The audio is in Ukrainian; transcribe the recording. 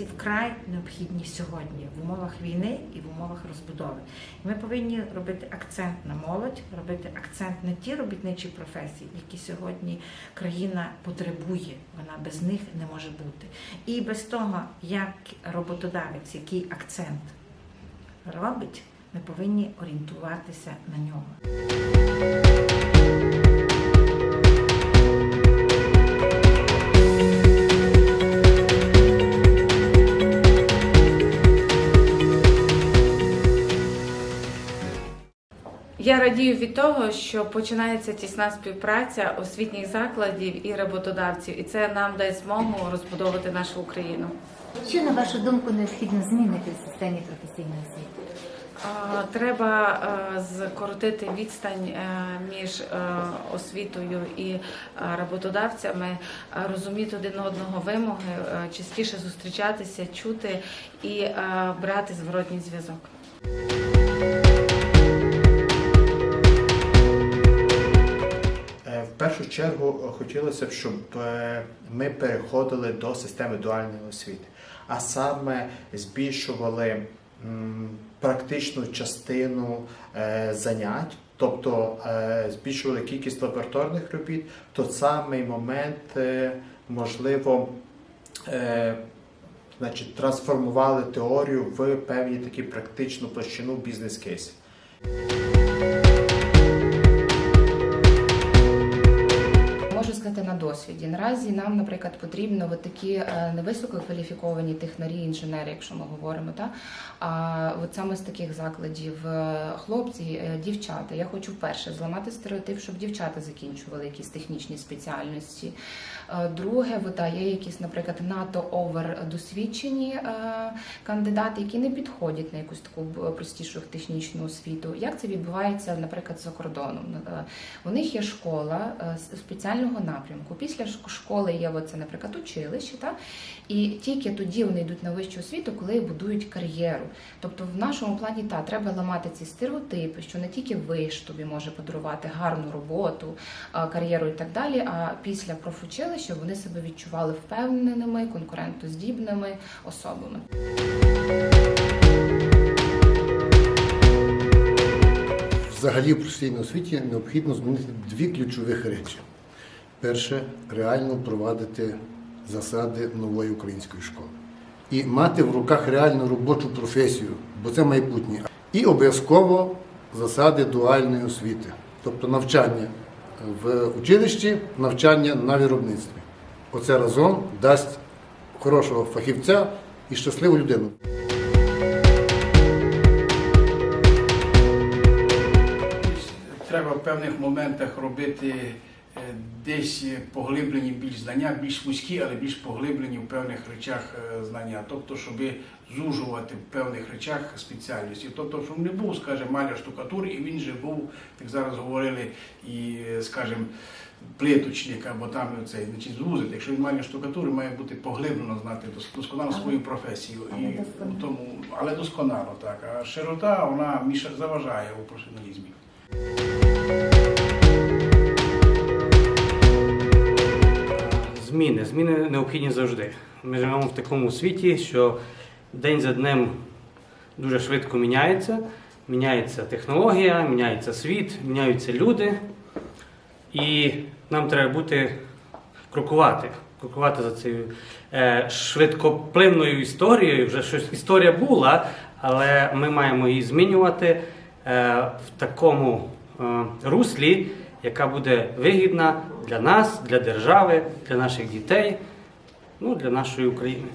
і сьогодні в умовах війни і в умовах розбудови. Ми повинні робити акцент на молодь, робити акцент на ті робітничі професії, які сьогодні країна потребує. Вона без них не може бути. І без того, як роботодавець, який акцент робить, ми повинні орієнтуватися на нього. Радію від того, що починається тісна співпраця освітніх закладів і роботодавців, і це нам дасть змогу розбудовувати нашу Україну. Що, на вашу думку, необхідно змінити в системі професійної освіти? Треба скоротити відстань е, між е, освітою і е, роботодавцями, розуміти один одного вимоги, частіше зустрічатися, чути і брати зворотній зв'язок. Чергу е, хотілося б, щоб е, ми переходили до системи дуальної освіти, а саме збільшували практичну частину е, занять, тобто збільшували кількість лабораторних робіт, в той самий момент можливо. Значить, трансформували теорію в певні такі практичну площину бізнес-кейсів. Досвіді. Наразі нам, наприклад, потрібно от такі е, невисококваліфіковані технарі, інженери, якщо ми говоримо, та а от саме з таких закладів е, хлопці, е, дівчата. Я хочу вперше зламати стереотип, щоб дівчата закінчували якісь технічні спеціальності. Друге, от, да, є якісь, наприклад, НАТО овер досвідчені кандидати, які не підходять на якусь таку простішу технічну освіту. Як це відбувається, наприклад, за кордоном? У них є школа спеціального напрямку. Після шк- школи є оце, наприклад, училище, та? і тільки тоді вони йдуть на вищу освіту, коли будують кар'єру. Тобто, в нашому плані та треба ламати ці стереотипи, що не тільки виш тобі може подарувати гарну роботу, кар'єру і так далі. А після профучилища вони себе відчували впевненими, конкурентоздібними особами. Взагалі в професійній освіті необхідно змінити дві ключових речі. Перше реально впровадити засади нової української школи. І мати в руках реальну робочу професію, бо це майбутнє. І обов'язково засади дуальної освіти, тобто навчання в училищі, навчання на виробництві. Оце разом дасть хорошого фахівця і щасливу людину. Треба в певних моментах робити десь поглиблені більш знання, більш вузькі, але більш поглиблені в певних речах е, знання. Тобто, щоб зужувати в певних речах спеціальності. Тобто, щоб не був, скажімо, маляр штукатур, і він же був, як зараз говорили, і, е, скажімо, плиточник або там цей, значить, звузити. Якщо він маляр штукатури, має бути поглиблено знати дос- досконало свою професію. але І досконало. тому, але досконало так. А широта вона заважає у професіоналізмі. Зміни. Зміни необхідні завжди. Ми живемо в такому світі, що день за днем дуже швидко міняється. Міняється технологія, міняється світ, міняються люди. І нам треба бути крокувати. Крокувати за цією е, швидкоплинною історією. Вже щось історія була, але ми маємо її змінювати е, в такому е, руслі, яка буде вигідна для нас, для держави, для наших дітей, ну для нашої України.